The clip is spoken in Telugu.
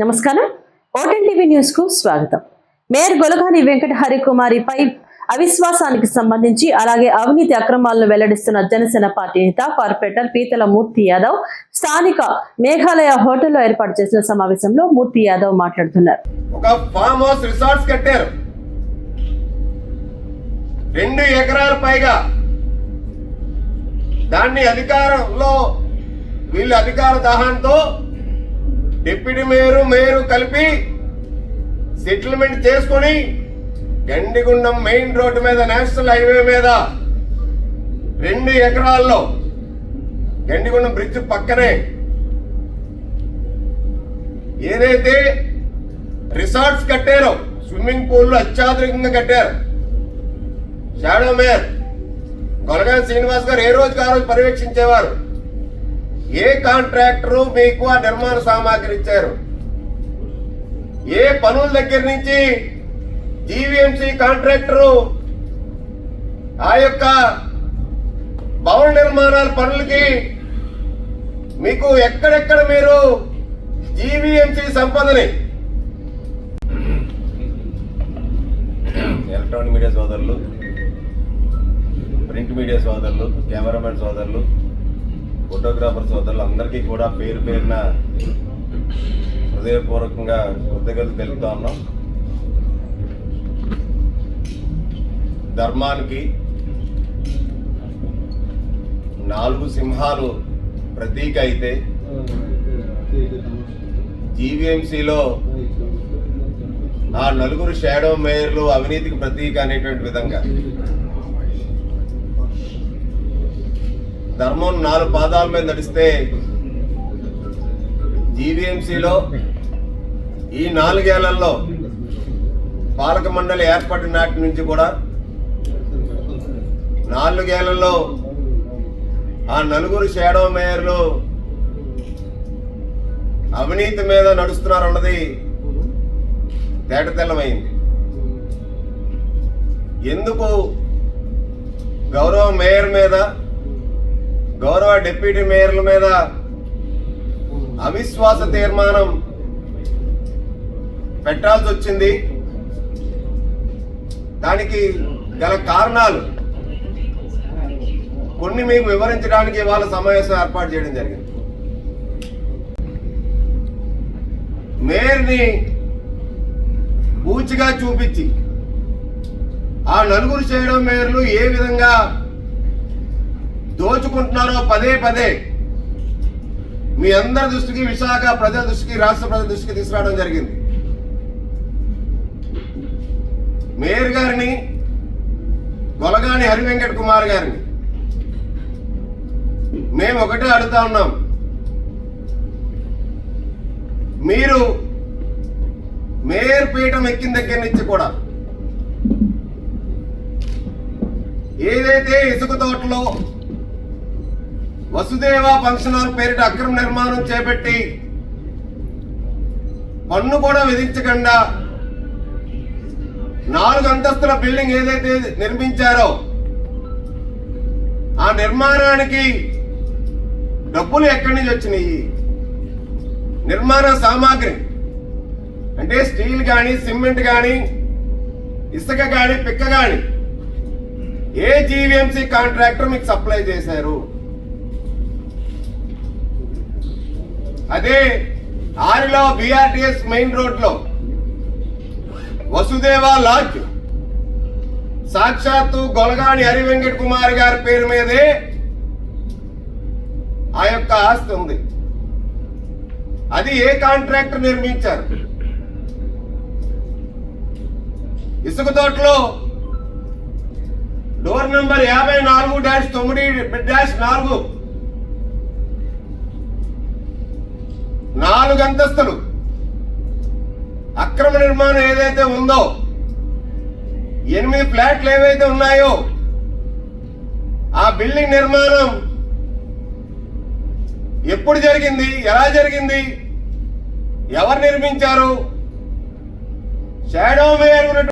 నమస్కారం. ఓటెన్ టీవీ న్యూస్కు స్వాగతం. మేయర్ గొలగాని వెంకట హరికుమారిపై అవిశ్వాసానికి సంబంధించి అలాగే అవినీతి అక్రమాలను వెల్లడిస్తున్న జనసేన పార్టీ నేత కార్పొరేటర్ పీతల మూర్తి యాదవ్ స్థానిక మేఘాలయ హోటల్లో ఏర్పాటు చేసిన సమావేశంలో మూర్తి యాదవ్ మాట్లాడుతున్నారు. ఒక ఫామ్ హౌస్ రిసార్ట్స్ కట్టారు. రెండు ఎకరాల పైగా. దాన్ని అధికారంలో వీళ్ళు అధికార దాహంతో డిప్యూటీ మేయరు మేయరు కలిపి సెటిల్మెంట్ చేసుకొని గండిగుండం మెయిన్ రోడ్డు మీద నేషనల్ హైవే మీద రెండు ఎకరాల్లో గండిగుండం బ్రిడ్జ్ పక్కనే ఏదైతే రిసార్ట్స్ కట్టారో స్విమ్మింగ్ పూల్ అత్యాధునికంగా కట్టారు షాడో మేయర్ గొలగా శ్రీనివాస్ గారు ఏ రోజు ఆ రోజు పర్యవేక్షించేవారు? ఏ కాంట్రాక్టరు మీకు ఆ నిర్మాణ సామాగ్రి ఇచ్చారు? ఏ పనుల దగ్గర నుంచి జీవీఎంసీ కాంట్రాక్టరు ఆ యొక్క భవన నిర్మాణాల పనులకి మీకు ఎక్కడెక్కడ మీరు జీవీఎంసీ సంపదని? ఎలక్ట్రానిక్ మీడియా సోదరులు ప్రింట్ మీడియా సోదరులు కెమెరామెన్ సోదరులు ఫోటోగ్రాఫర్ సోదరులు అందరికీ కూడా పేరు పేరున హృదయపూర్వకంగా కృతజ్ఞతలు తెలుపుతా ఉన్నాం. ధర్మానికి నాలుగు సింహాలు ప్రతీక అయితే జీవీఎంసీలో ఆ నలుగురు షాడో మేయర్లు అవినీతికి ప్రతీక అనేటువంటి విధంగా. ధర్మం నాలుగు పాదాల మీద నడిస్తే జీవీఎంసీలో ఈ నాలుగేళ్ళలో పాలక మండలి ఏర్పడిన నాటి నుంచి కూడా నాలుగేళ్ళలో ఆ నలుగురు షాడో మేయర్లు అవినీతి మీద నడుస్తున్నారన్నది తేటతెల్లమైంది. ఎందుకు గౌరవ మేయర్ మీద గౌరవ డిప్యూటీ మేయర్ల మీద అవిశ్వాస తీర్మానం పెట్టాల్సి వచ్చింది. దానికి గల కారణాలు కొన్ని మీకు వివరించడానికి ఇవాళ సమావేశం ఏర్పాటు చేయడం జరిగింది. మేయర్ని పూచిగా చూపించి ఆ నలుగురు చేయడం మేయర్లు ఏ విధంగా దోచుకుంటున్నారో పదే పదే మీ అందరి దృష్టికి విశాఖ ప్రజల దృష్టికి రాష్ట్ర ప్రజల దృష్టికి తీసుకురావడం జరిగింది. మేయర్ గారిని గొలగాని హరివెంకట కుమార్ గారిని మేము ఒకటే అడుగుతా ఉన్నాం. మీరు మేయర్ పీఠం ఎక్కిన దగ్గర నుంచి కూడా ఏదైతే ఇసుక తోటలో వసుదేవ ఫంక్షన్ హాల్ పేరిట అక్రమ నిర్మాణం చేపట్టి పన్ను కూడా విధించకుండా నాలుగు అంతస్తుల బిల్డింగ్ ఏదైతే నిర్మించారో ఆ నిర్మాణానికి డబ్బులు ఎక్కడి నుంచి వచ్చినాయి? నిర్మాణ సామాగ్రి అంటే స్టీల్ కానీ సిమెంట్ కానీ ఇసుక కానీ పిక్క కానీ ఏ జీవీఎంసీ కాంట్రాక్టర్ మీకు సప్లై చేశారు? అదే ఆరిలో బిఆర్టీఎస్ మెయిన్ రోడ్లో వసుదేవ లాడ్జ్. సాక్షాత్తు గొలగాని హరి వెంకట్ కుమార్ గారి పేరు మీదే ఆ యొక్క ఆస్తి ఉంది. అది ఏ కాంట్రాక్టర్ నిర్మించారు? ఇసుక తోటలో డోర్ నెంబర్ యాభై నాలుగు డాష్ తొమ్మిది డాష్ నాలుగు. నాలుగు అంతస్తులు. అక్రమ నిర్మాణం ఏదైతే ఉందో ఎనిమిది ఫ్లాట్లు ఏవైతే ఉన్నాయో ఆ బిల్డింగ్ నిర్మాణం ఎప్పుడు జరిగింది ఎలా జరిగింది ఎవరు నిర్మించారు షాడో మేయర్ ఉన్నటువంటి